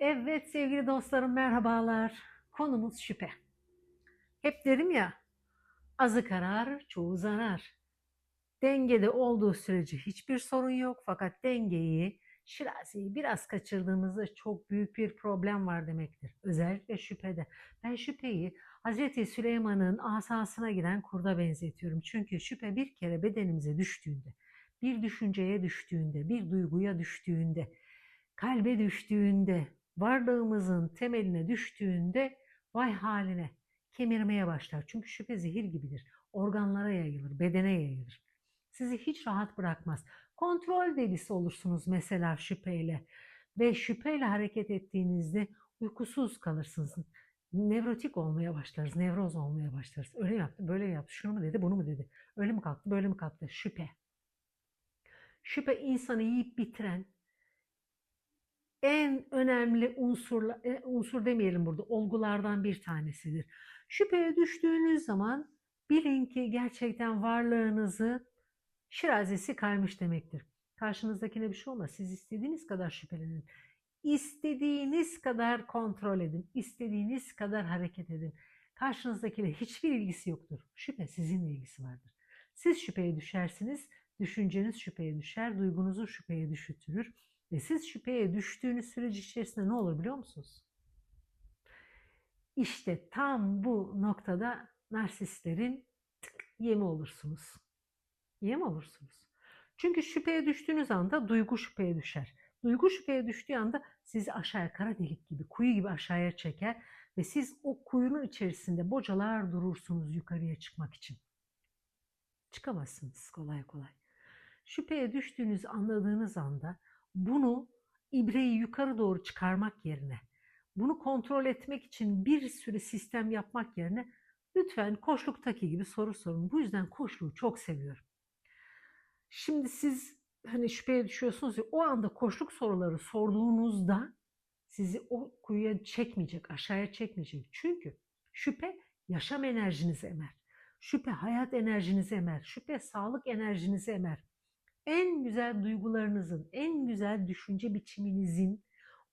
Evet sevgili dostlarım merhabalar. Konumuz şüphe. Hep derim ya azı karar çoğu zarar. Dengede olduğu sürece hiçbir sorun yok fakat dengeyi Şirazi'yi biraz kaçırdığımızda çok büyük bir problem var demektir. Özellikle şüphede. Ben şüpheyi Hazreti Süleyman'ın asasına giren kurda benzetiyorum. Çünkü şüphe bir kere bedenimize düştüğünde, bir düşünceye düştüğünde, bir duyguya düştüğünde, kalbe düştüğünde, varlığımızın temeline düştüğünde vay haline kemirmeye başlar. Çünkü şüphe zehir gibidir. Organlara yayılır, bedene yayılır. Sizi hiç rahat bırakmaz. Kontrol delisi olursunuz mesela şüpheyle. Ve şüpheyle hareket ettiğinizde uykusuz kalırsınız. Nevrotik olmaya başlarız, nevroz olmaya başlarız. Öyle yaptı, böyle yaptı, şunu mu dedi, bunu mu dedi. Öyle mi kalktı, böyle mi kalktı? Şüphe. Şüphe insanı yiyip bitiren, en önemli unsurla, e, unsur demeyelim burada, olgulardan bir tanesidir. Şüpheye düştüğünüz zaman bilin ki gerçekten varlığınızı şirazesi kaymış demektir. Karşınızdakine bir şey olmaz. Siz istediğiniz kadar şüphelenin. İstediğiniz kadar kontrol edin. İstediğiniz kadar hareket edin. Karşınızdakiyle hiçbir ilgisi yoktur. Şüphe sizinle ilgisi vardır. Siz şüpheye düşersiniz, düşünceniz şüpheye düşer, duygunuzu şüpheye düşürtür. Ve siz şüpheye düştüğünüz süreç içerisinde ne olur biliyor musunuz? İşte tam bu noktada narsistlerin tık yemi olursunuz. Yem olursunuz. Çünkü şüpheye düştüğünüz anda duygu şüpheye düşer. Duygu şüpheye düştüğü anda sizi aşağıya kara delik gibi, kuyu gibi aşağıya çeker ve siz o kuyunun içerisinde bocalar durursunuz yukarıya çıkmak için. Çıkamazsınız kolay kolay. Şüpheye düştüğünüzü anladığınız anda bunu ibreyi yukarı doğru çıkarmak yerine, bunu kontrol etmek için bir sürü sistem yapmak yerine lütfen koşluktaki gibi soru sorun. Bu yüzden koşluğu çok seviyorum. Şimdi siz hani şüpheye düşüyorsunuz ya o anda koşluk soruları sorduğunuzda sizi o kuyuya çekmeyecek, aşağıya çekmeyecek. Çünkü şüphe yaşam enerjinizi emer. Şüphe hayat enerjinizi emer. Şüphe sağlık enerjinizi emer. En güzel duygularınızın, en güzel düşünce biçiminizin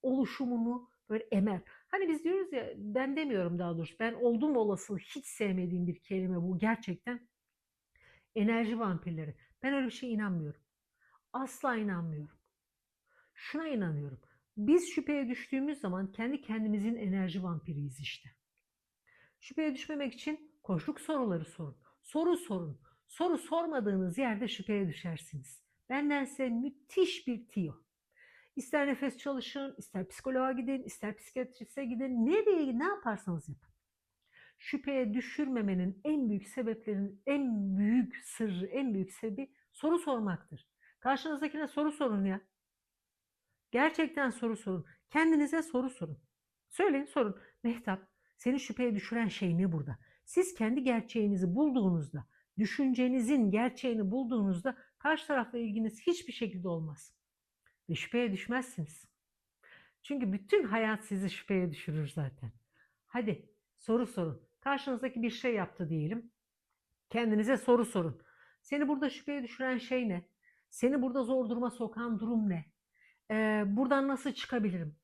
oluşumunu böyle emer. Hani biz diyoruz ya ben demiyorum daha doğrusu ben oldum olası hiç sevmediğim bir kelime bu gerçekten enerji vampirleri. Ben öyle bir şeye inanmıyorum. Asla inanmıyorum. Şuna inanıyorum. Biz şüpheye düştüğümüz zaman kendi kendimizin enerji vampiriyiz işte. Şüpheye düşmemek için koşluk soruları sorun. Soru sorun. Soru sormadığınız yerde şüpheye düşersiniz. Benden size müthiş bir tiyo. İster nefes çalışın, ister psikoloğa gidin, ister psikiyatriste gidin. Nereye ne yaparsanız yapın. Şüpheye düşürmemenin en büyük sebeplerinin en büyük sırrı, en büyük sebebi soru sormaktır. Karşınızdakine soru sorun ya. Gerçekten soru sorun. Kendinize soru sorun. Söyleyin sorun. Mehtap seni şüpheye düşüren şey ne burada? Siz kendi gerçeğinizi bulduğunuzda, düşüncenizin gerçeğini bulduğunuzda karşı tarafla ilginiz hiçbir şekilde olmaz. Ve şüpheye düşmezsiniz. Çünkü bütün hayat sizi şüpheye düşürür zaten. Hadi soru sorun. Karşınızdaki bir şey yaptı diyelim. Kendinize soru sorun. Seni burada şüpheye düşüren şey ne? Seni burada zor duruma sokan durum ne? Ee, buradan nasıl çıkabilirim?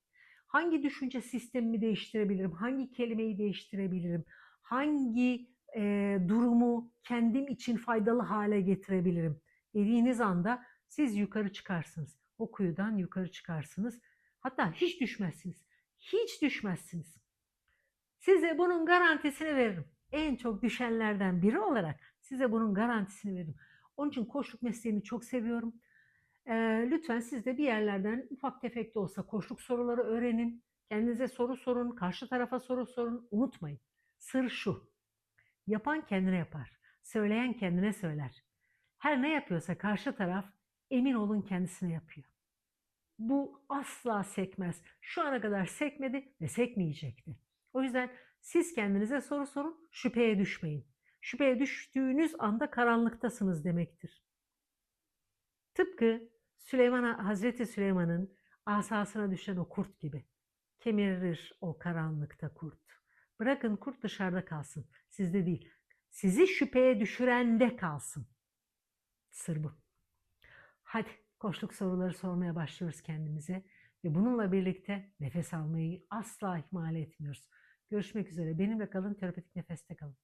Hangi düşünce sistemimi değiştirebilirim? Hangi kelimeyi değiştirebilirim? Hangi e, durumu kendim için faydalı hale getirebilirim? Dediğiniz anda siz yukarı çıkarsınız. O kuyudan yukarı çıkarsınız. Hatta hiç düşmezsiniz. Hiç düşmezsiniz. Size bunun garantisini veririm. En çok düşenlerden biri olarak size bunun garantisini veririm. Onun için koçluk mesleğini çok seviyorum. Ee, lütfen siz de bir yerlerden ufak tefek de olsa koçluk soruları öğrenin. Kendinize soru sorun, karşı tarafa soru sorun. Unutmayın. Sır şu. Yapan kendine yapar. Söyleyen kendine söyler. Her ne yapıyorsa karşı taraf emin olun kendisine yapıyor. Bu asla sekmez. Şu ana kadar sekmedi ve sekmeyecekti. O yüzden siz kendinize soru sorun, şüpheye düşmeyin. Şüpheye düştüğünüz anda karanlıktasınız demektir. Tıpkı Süleyman Hazreti Süleyman'ın asasına düşen o kurt gibi. Kemirir o karanlıkta kurt. Bırakın kurt dışarıda kalsın. Sizde değil. Sizi şüpheye düşürende kalsın. Sır bu. Hadi koşluk soruları sormaya başlıyoruz kendimize. Ve bununla birlikte nefes almayı asla ihmal etmiyoruz. Görüşmek üzere. Benimle kalın, terapetik nefeste kalın.